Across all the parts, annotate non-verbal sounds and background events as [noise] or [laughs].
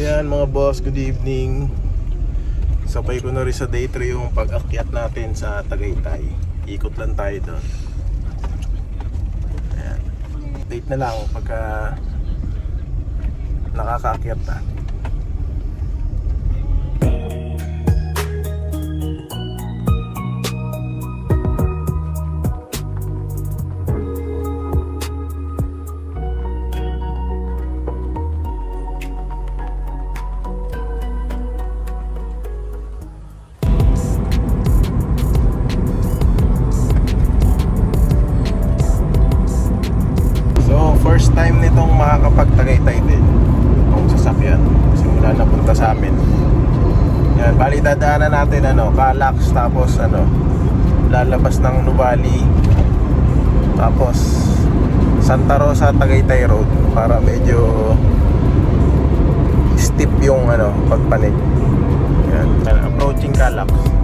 ayan mga boss, good evening. Sabay ko na rin sa day 3 yung pag-akyat natin sa Tagaytay. Ikot lang tayo doon. Ayan. Date na lang pagka nakakaakyat na. Calax tapos ano, lalabas ng Nuvali tapos Santa Rosa Tagaytay Road para medyo steep yung ano, pagpanig. Yan, approaching Calax.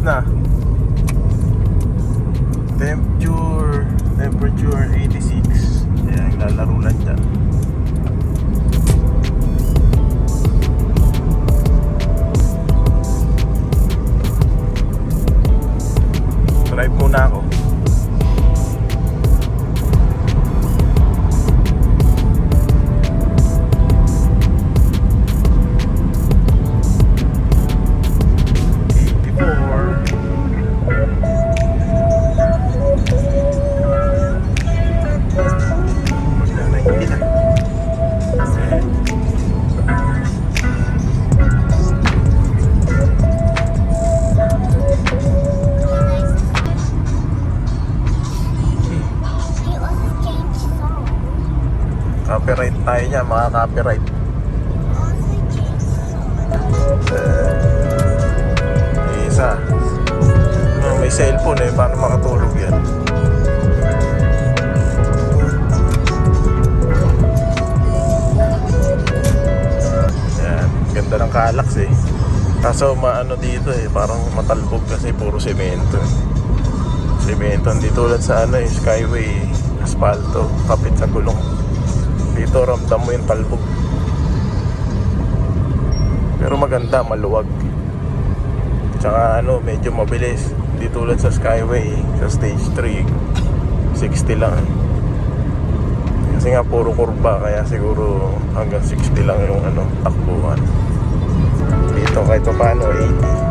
Ayan, Copyright tayo niya, mga copyright. Eh, Isa. No, may cellphone eh, paano makatulog yan? Yan, ganda ng Calax eh. Kaso maano dito eh, parang matalbog kasi puro semento eh. Semento, hindi tulad sa ano eh, Skyway, asfalto, kapit sa gulong. Dito ramdam mo yung talbog. Pero maganda, maluwag. Tsaka ano, medyo mabilis. Hindi tulad sa Skyway, sa stage 3, 60 lang. Kasi nga puro kurba, kaya siguro hanggang 60 lang yung ano, takbuhan. Dito kahit pa paano, 80.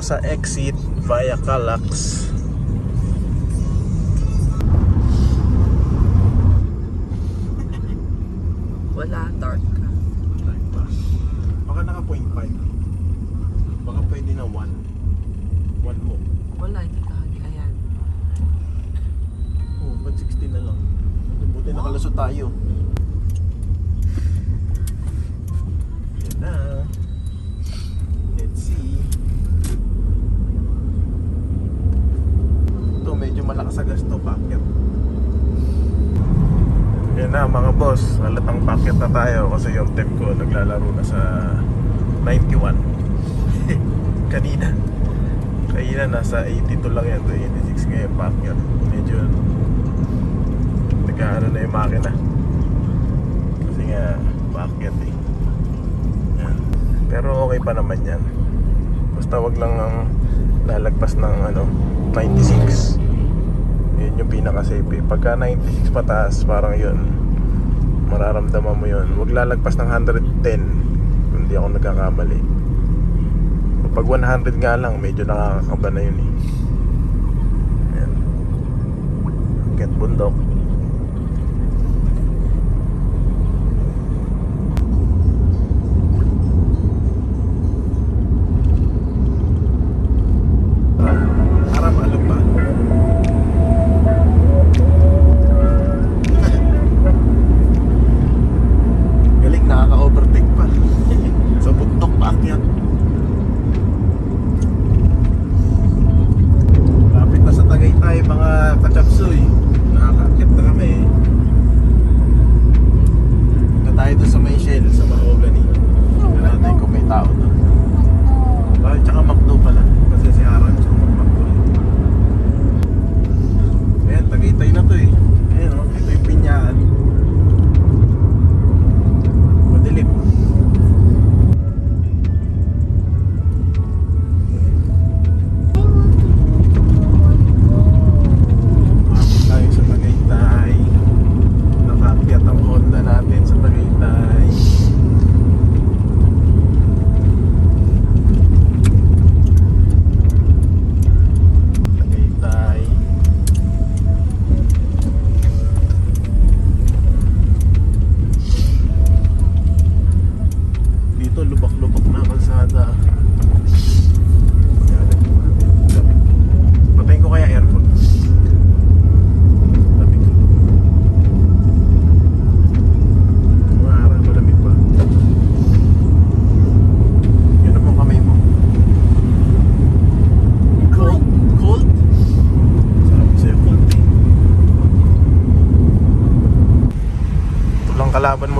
Rosa exit via Calax. [laughs] Wala, dark ka. Baka naka 0.5. Baka pwede na 1. 1 mo. Wala, hindi ka. Ayan. Oh, ba't 60 na lang? Buti nakalusot tayo. Yan na. Let's see. Ito, medyo malakas sa gas to, packet. Yan na mga boss, halatang packet na tayo kasi yung temp ko naglalaro na sa 91. [laughs] Kanina. Kanina nasa 82 lang yan to 86 ngayon packet. Medyo nagkaano na yung makina. Kasi nga packet eh. Pero okay pa naman yan. Basta wag lang ang lalagpas ng ano 96 yun yung pinaka safe eh. Pagka 96 pataas parang yun mararamdaman mo yun. Huwag lalagpas ng 110 kung di ako nagkakamali. Pag 100 nga lang medyo nakakakaba na yun eh. Ayan. Get bundok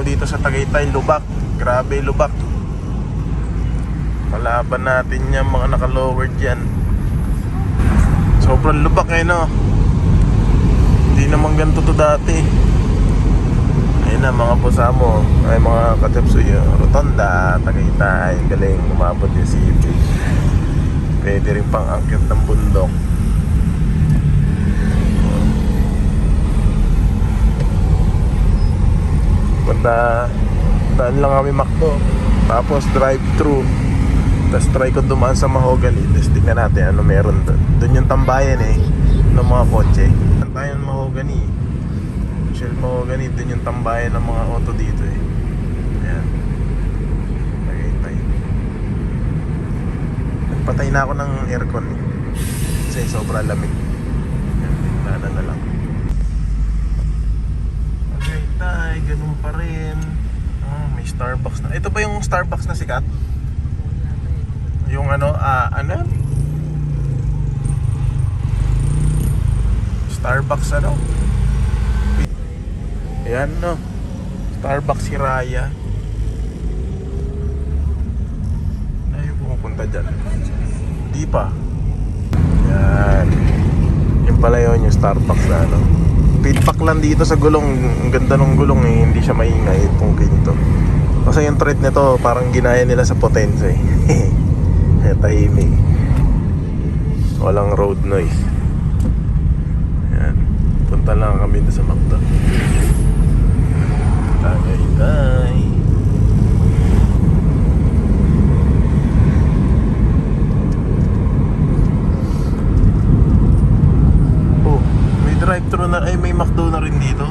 mo dito sa Tagaytay, lubak. Grabe, lubak. Kalaban natin yan, mga naka-lowered yan. Sobrang lubak eh, no? Hindi naman ganito to dati. Ayun na, mga posamo. Ay, mga katapsoy. Rotonda, Tagaytay. Galing, umabot yung city. Pwede rin pang angkit ng bundok. Punta, daan lang kami Macdo. Tapos drive-thru. Tapos try ko dumaan sa Mahogany. Tapos tingnan natin ano meron doon. Doon yung tambayan eh. Ng mga kotse. Tambayan Mahogany. Shell Mahogany. Doon yung tambayan ng mga auto dito eh. Ayan. Tagaytay. Nagpatay na ako ng aircon eh. Kasi sobra lamig. Ayan, Tingnan na lang. Tagaytay, ganun pa rin. Ah, may Starbucks na. Ito ba yung Starbucks na sikat? Yung ano, ah, ano? Starbucks ano? Ayan no. Starbucks si Raya. Ayaw pumupunta dyan. Di pa. Yan. Yung pala yun yung Starbucks na ano. Feedback lang dito sa gulong. Ang ganda ng gulong eh. Hindi siya maingay itong kinto. Kasi yung tread nito parang ginaya nila sa potenza eh. [laughs] eh tahimik. Walang road noise. Yan. Punta lang kami sa Macdo. Tagaytay. Oh, may drive-thru na, ay may McDo na rin dito.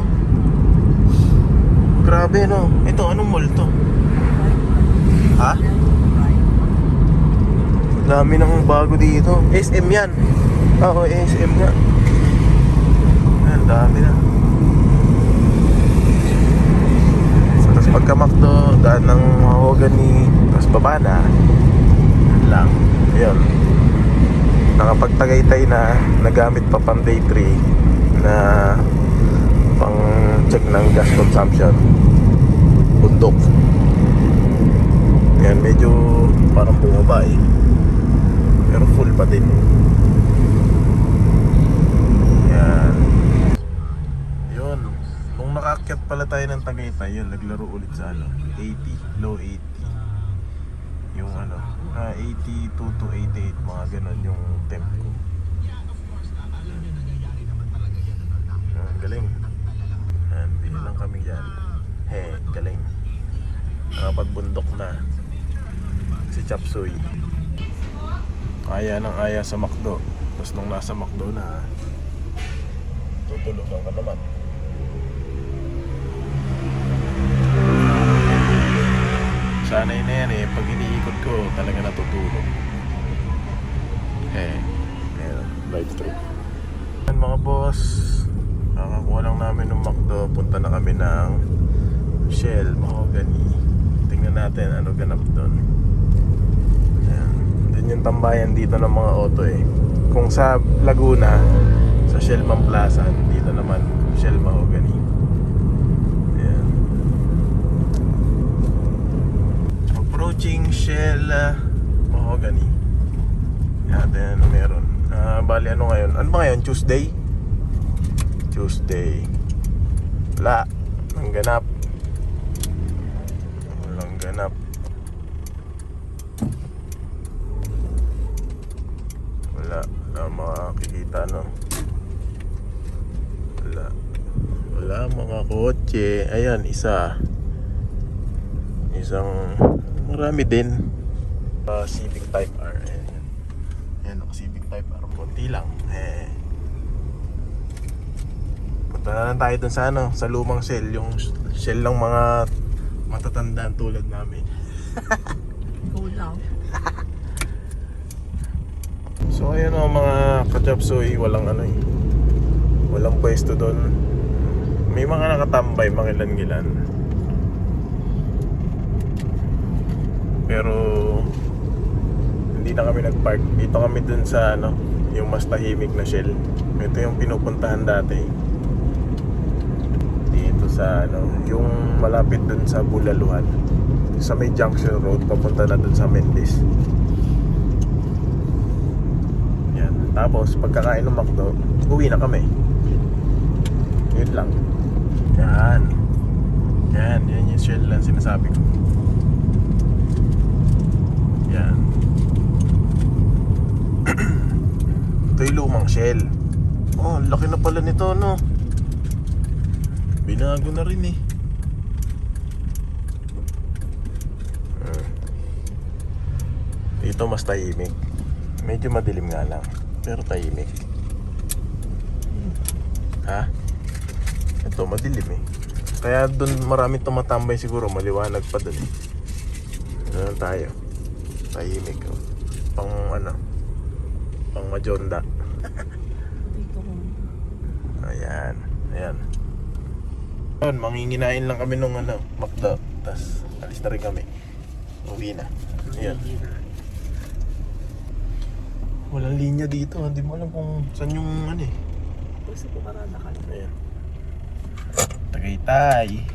Grabe no. Ito, anong mall to? Ha? Dami ng bago dito. SM yan. Oo, SM nga. Ayan, dami na. So, tapos pagka McDo, daan ng mahogany, tapos baba na. Lang. Ayun. Nakapagtagaytay na, nagamit pa pang day 3 na pang check ng gas consumption. Bundok. Yan, medyo parang bumaba eh. Pero full pa din. Yan. Yun. Kung nakakyat pala tayo ng Tagaytay, yun, naglaro ulit sa ano, 80, low 80. Yung ano, ah, 82 to 88, mga ganun yung temp ko. Yan, galing. Yan, bili lang kami dyan. He, galing. Nakapagbundok na. Si Chapsuy. Aya ng aya sa McDo. Tapos nung nasa McDo na, tutulungan ka naman. Sanay na yan eh. Pag iniikot ko, talaga natutulog. Eh, ayan, live trip. Yan mga boss, kakakuha lang namin ng McDo. Punta na kami ng Shell, Mahogany. Tingnan natin ano ganap doon. Ayan. Doon yung tambayan dito ng mga auto eh. Kung sa Laguna, sa Shell Plaza, dito naman Shell Mahogany. Ayan. Approaching Shell uh, Mahogany. Natin ano meron. Ah, bali ano ngayon? Ano ba ngayon? Tuesday? Tuesday. Wala. Ang ganap. Walang ganap. Wala. Wala makakikita no. Wala. Wala mga kotse. Ayan, isa. Isang marami din. Uh, Civic Type R. Ayan. Ayan, Civic Type R. Konti lang. Eh. Punta na lang tayo dun sa ano, sa lumang shell. Yung shell ng mga matatandaan tulad namin. [laughs] Go lang. [laughs] So ayun o mga kachapsoy, walang ano eh. Walang pwesto doon. May mga nakatambay, mga ilan-ilan. Pero hindi na kami nagpark. Dito kami dun sa ano, yung mas tahimik na shell. Ito yung pinupuntahan dati. Sa ano, yung malapit dun sa Bulaluhan. Sa may junction road, papunta na dun sa Mendes. Yan. Tapos, pagkakain ng McDo, uwi na kami. Yun lang. Yan. Yan, yan yung shell lang sinasabi ko. Yan. [clears throat] Ito yung lumang shell. Oh, laki na pala nito, no? Binago na rin eh. Hmm. Dito mas tahimik. Medyo madilim nga lang. Pero tahimik. Ha? Ito, madilim eh. Kaya doon marami tumatambay siguro. Maliwanag pa doon eh. Ano tayo? Tahimik. Oh. Pang ano? Pang majonda. [laughs] Ayan. Ayan. Yun, manginginain lang kami nung ano, McDo. Tapos, alis na rin kami. Uwi na. Ayan. Walang linya dito. Hindi mo alam kung saan yung ano eh. Ko parada ka. Ayan. Tagaytay.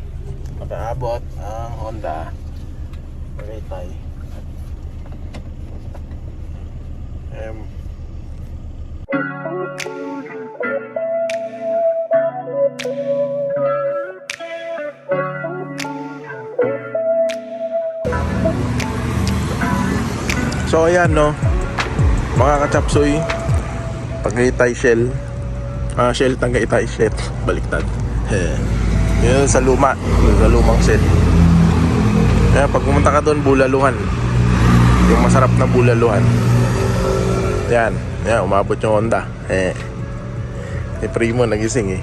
Makaabot ang Honda. Tagaytay. Um, So ayan no? Mga kachapsoy Tagaytay Shell. Ah, Shell Tagaytay Shell [laughs] Baliktad. Eh, [laughs] Yun sa luma. Yun sa lumang Shell. Kaya pag pumunta ka doon Bulaluhan. Yung masarap na bulaluhan. Yan Yan umabot yung Honda. [laughs] Eh Si Primo nagising eh.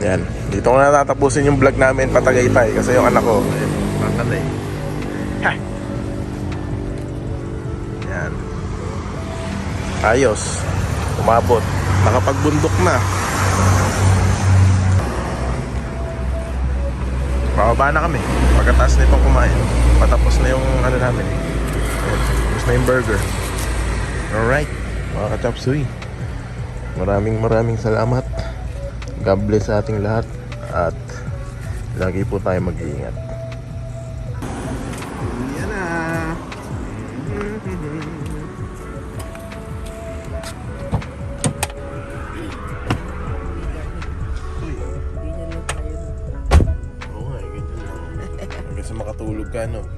Yan Dito ko na tatapusin yung vlog namin Patagaytay Kasi yung anak ko. Eh, Patay Ayos. Umabot. Nakapagbundok na. Bababa na kami. Pagkatapos nitong kumain. Patapos na yung ano namin. Tapos na yung burger. Alright. Mga kachapsuy. Maraming maraming salamat. God bless sa ating lahat. At lagi po tayo mag-iingat. Yan na. [laughs] Oo nga,